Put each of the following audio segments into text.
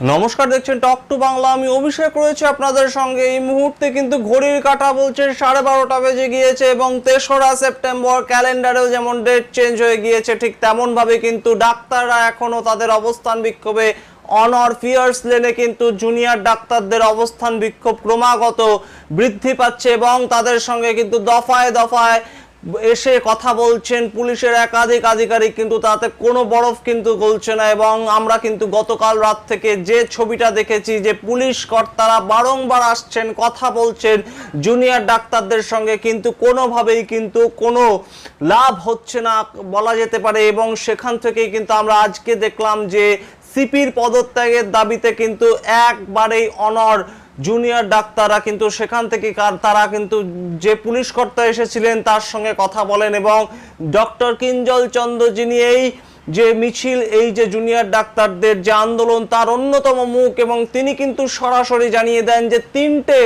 নমস্কার, দেখছেন talk to Bangla আমি অভিষেক রয়েছে আপনাদের সঙ্গে। এই মুহূর্তে কিন্তু ঘড়ির কাটা বলছে, সাড়ে বারোটা বেজে গিয়েছে এবং তেসরা সেপ্টেম্বর ক্যালেন্ডারেও যেমন ডেট চেঞ্জ হয়ে গিয়েছে, ঠিক তেমন ভাবে কিন্তু ডাক্তাররা এখনও তাদের অবস্থান বিক্ষোভে। অনর ফিয়ার্স লেনে কিন্তু জুনিয়র ডাক্তারদের অবস্থান বিক্ষোভ ক্রমাগত বৃদ্ধি পাচ্ছে এবং তাদের সঙ্গে কিন্তু দফায় দফায় এসে কথা বলছেন পুলিশের একাধিক আধিকারিক, কিন্তু তাতে কোনো বরফ কিন্তু গলছে না এবং আমরা কিন্তু গতকাল রাত থেকে যে ছবিটা দেখেছি যে পুলিশ কর্তারা বারংবার আসছেন, কথা বলছেন, জুনিয়র ডাক্তারদের সঙ্গে, কিন্তু কোনোভাবেই কিন্তু কোনো লাভ হচ্ছে না বলা যেতে পারে এবং সেখান থেকেই কিন্তু আমরা আজকে দেখলাম যে সিপির পদত্যাগের দাবিতে কিন্তু একবারেই অনর জুনিয়র ডাক্তাররা কিন্তু সেখান থেকে তারা কিন্তু যে পুলিশ কর্তা এসেছিলেন তার সঙ্গে কথা বলেন এবং ডক্টর কিঞ্জল চন্দ্র যিনি এই যে মিছিল, এই যে জুনিয়র ডাক্তারদের যে আন্দোলন, তার অন্যতম মুখ এবং তিনি কিন্তু সরাসরি জানিয়ে দেন যে তিনটে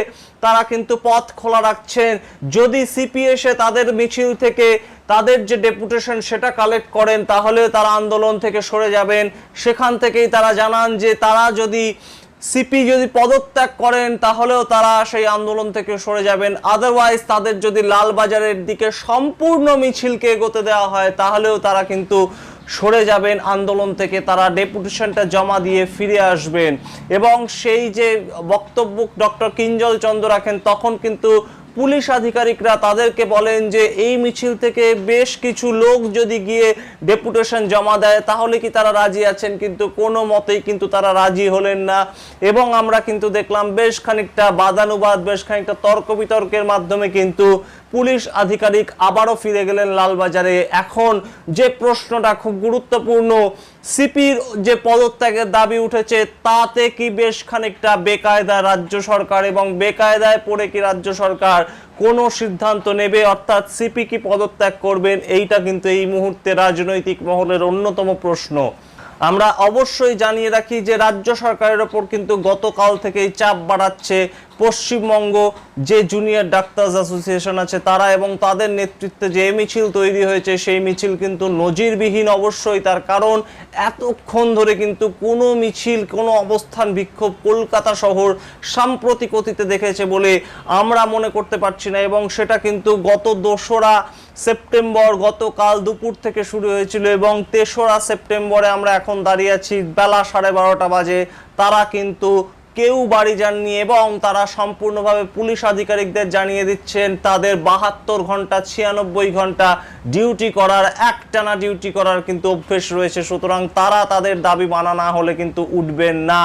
তারা কিন্তু পথ খোলা রাখছেন। যদি সিপি এসে তাদের মিছিল থেকে তাদের যে ডেপুটেশন সেটা কালেক্ট করেন, তাহলে তারা আন্দোলন থেকে সরে যাবেন। সেখান থেকেই তারা জানান যে তারা যদি সিপি যদি পদত্যাগ করেন, তাহলেও তারা সেই আন্দোলন থেকে সরে যাবেন। আদারওয়াইজ তাদের যদি লালবাজারের দিকে সম্পূর্ণ মিছিলকে এগোতে দেওয়া হয়, তাহলেও তারা কিন্তু সরে যাবেন। আন্দোলন থেকে তারা ডেপুটেশনটা জমা দিয়ে ফিরে আসবেন। এবং সেই যে বক্তব্য ডক্টর কিঞ্জল চন্দ্র রাখেন, তখন কিন্তু পুলিশ আধিকারিকরা তাদেরকে বলেন যে এই মিছিল থেকে বেশ কিছু লোক যদি গিয়ে ডেপুটেশন জমা দেয়, তাহলে কি তারা রাজি আছেন? কিন্তু কোনো মতেই কিন্তু তারা রাজি হলেন না। এবং আমরা কিন্তু দেখলাম বেশ খানিকটা বাদানুবাদ, বেশ খানিকটা তর্ক বিতর্কের মাধ্যমে কিন্তু পুলিশ আধিকারিক আবারও ফিরে গেলেন লালবাজারে। এখন যে প্রশ্নটা খুব গুরুত্বপূর্ণ, সিপির যে পদত্যাগের দাবি উঠেছে, তাতে কি বেশ খানিকটা বেকায়দা রাজ্য সরকার এবং বেকায়দায় পড়ে কি রাজ্য সরকার? কোনো সিদ্ধান্ত নেবে, অর্থাৎ সিপি কি পদত্যাগ করবেন, এইটা কিন্তু এই মুহূর্তে রাজনৈতিক মহলের অন্যতম প্রশ্ন। আমরা অবশ্যই জানিয়ে রাখি যে রাজ্য সরকারের ওপর কিন্তু গতকাল থেকেই চাপ বাড়াচ্ছে পশ্চিমবঙ্গ, যে জুনিয়র ডাক্তার্স অ্যাসোসিয়েশন আছে তারা এবং তাদের নেতৃত্বে যে মিছিল তৈরি হয়েছে, সেই মিছিল কিন্তু নজিরবিহীন অবশ্যই। তার কারণ, এতক্ষণ ধরে কিন্তু কোনো মিছিল, কোনো অবস্থান বিক্ষোভ কলকাতা শহর সাম্প্রতিক অতীতে দেখেছে বলে আমরা মনে করতে পারছি না এবং সেটা কিন্তু গত দোসরা সেপ্টেম্বর, গতকাল দুপুর থেকে শুরু হয়েছিল এবং তেসরা সেপ্টেম্বরে আমরা এখন দাঁড়িয়ে আছি, বেলা সাড়ে বারোটা বাজে। তারা কিন্তু কেউ বাড়ি যাননি এবং তারা সম্পূর্ণভাবে পুলিশ আধিকারিকদের জানিয়ে দিচ্ছেন, তাদের বাহাত্তর ঘণ্টা ছিয়ানব্বই ঘণ্টা ডিউটি করার, একটানা ডিউটি করার কিন্তু অভ্যেস রয়েছে। সুতরাং তারা তাদের দাবি মানা না হলে কিন্তু উঠবেন না।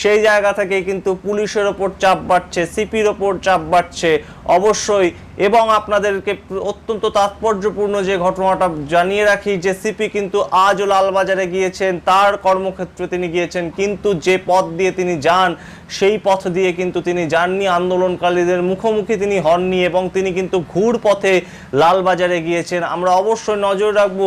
সেই জায়গা থেকে কিন্তু পুলিশের ওপর চাপ বাড়ছে, সিপির ওপর চাপ বাড়ছে অবশ্যই। এবং আপনাদেরকে অত্যন্ত তাৎপর্যপূর্ণ যে ঘটনাটা জানিয়ে রাখি, যে সিপি কিন্তু আজও লালবাজারে গিয়েছেন, তার কর্মক্ষেত্রে তিনি গিয়েছেন, কিন্তু যে পথ দিয়ে তিনি যান সেই পথ দিয়ে কিন্তু তিনি যাননি। আন্দোলনকারীদের মুখোমুখি তিনি হননি এবং তিনি কিন্তু ঘুর পথে লালবাজারে গিয়েছেন। আমরা অবশ্যই নজর রাখব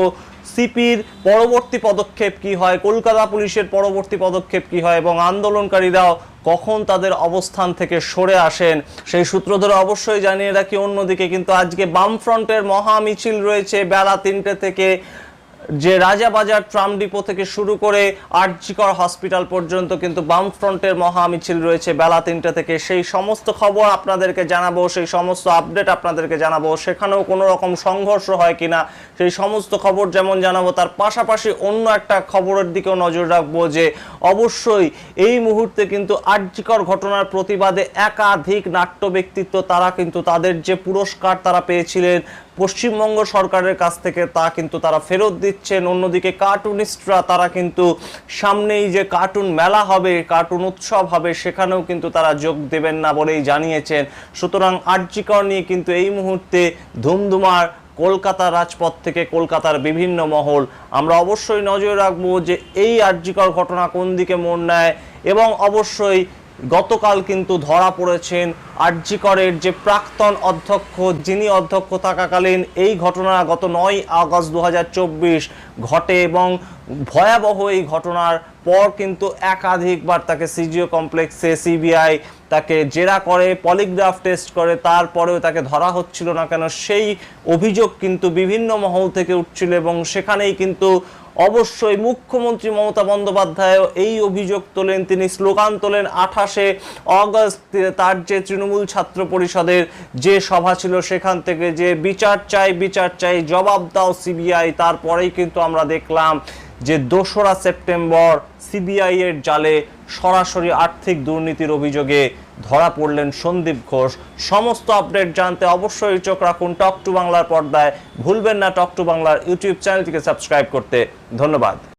সিপির পরবর্তী পদক্ষেপ কি হয়, কলকাতা পুলিশের পরবর্তী পদক্ষেপ কি হয় এবং আন্দোলনকারীরাও কখন তাদের অবস্থান থেকে সরে আসেন সেই সূত্র ধরে অবশ্যই জানিয়ে রাখি। অন্যদিকে কিন্তু আজকে বামফ্রন্টের মহা মিছিল রয়েছে বেলা তিনটে থেকে। যে রাজাবাজার ট্রাম ডিপো থেকে শুরু করে আরজিকর হসপিটাল পর্যন্ত কিন্তু বামফ্রন্টের মহা মিছিল রয়েছে বেলা তিনটে থেকে। সেই সমস্ত খবর আপনাদেরকে জানাব, সেই সমস্ত আপডেট আপনাদেরকে জানাব। সেখানেও কোনো রকম সংঘর্ষ হয় কিনা, সেই সমস্ত খবর যেমন জানাব, তার পাশাপাশি অন্য একটা খবরের দিকেও নজর রাখব যে, অবশ্যই এই মুহূর্তে কিন্তু আর্যিকর ঘটনার প্রতিবাদে একাধিক নাট্য ব্যক্তিত্ব তারা কিন্তু তাদের যে পুরস্কার তারা পেয়েছিলেন পশ্চিমবঙ্গ সরকারের কাছ থেকে তা কিন্তু তারা ফেরত দিচ্ছেন। অন্যদিকে কার্টুনিস্টরা, তারা কিন্তু সামনেই যে কার্টুন মেলা হবে, কার্টুন উৎসব হবে, সেখানেও কিন্তু তারা যোগ দেবেন না বলেই জানিয়েছেন। সুতরাং আর্যিকর নিয়ে কিন্তু এই মুহূর্তে ধুমধুমার কলকাতার রাজপথ থেকে কলকাতার বিভিন্ন মহল। আমরা অবশ্যই নজর রাখব যে এই আর্যিকর ঘটনা কোন দিকে মোড় নেয় এবং অবশ্যই গতকাল কিন্তু ধরা পড়েছেন আরজিকরের যে প্রাক্তন অধ্যক্ষ, যিনি অধ্যক্ষ থাকাকালীন এই ঘটনা গত নয় আগস্ট দু হাজার চব্বিশ ঘটে এবং ভয়াবহ এই ঘটনার পর কিন্তু একাধিকবার তাকে সিজিও কমপ্লেক্সে সিবিআই তাকে জেরা করে, পলিগ্রাফ টেস্ট করে, তারপরেও তাকে ধরা হচ্ছিল না কেন সেই অভিযোগ কিন্তু বিভিন্ন মহল থেকে উঠছিল এবং সেখানেই কিন্তু অবশ্যই মুখ্যমন্ত্রী মমতা বন্দ্যোপাধ্যায়ও এই অভিযোগ তোলেন। তিনি স্লোগান তোলেন, আঠাশে অগস্ট তার যে তৃণমূল ছাত্র পরিষদের যে সভা ছিল সেখান থেকে যে বিচার চাই বিচার চাই, জবাব দাও সিবিআই, তারপরেই কিন্তু আমরা দেখলাম যে দোসরা সেপ্টেম্বর সিবিআই এর জালে সরাসরি আর্থিক দুর্নীতির অভিযোগে ধরা পড়লেন সন্দীপ ঘোষ। সমস্ত আপডেট জানতে অবশ্যই চোখ রাখুন টক টু বাংলার পর্দায়। ভুলবেন না টক টু বাংলার ইউটিউব চ্যানেলটিকে সাবস্ক্রাইব করতে। ধন্যবাদ।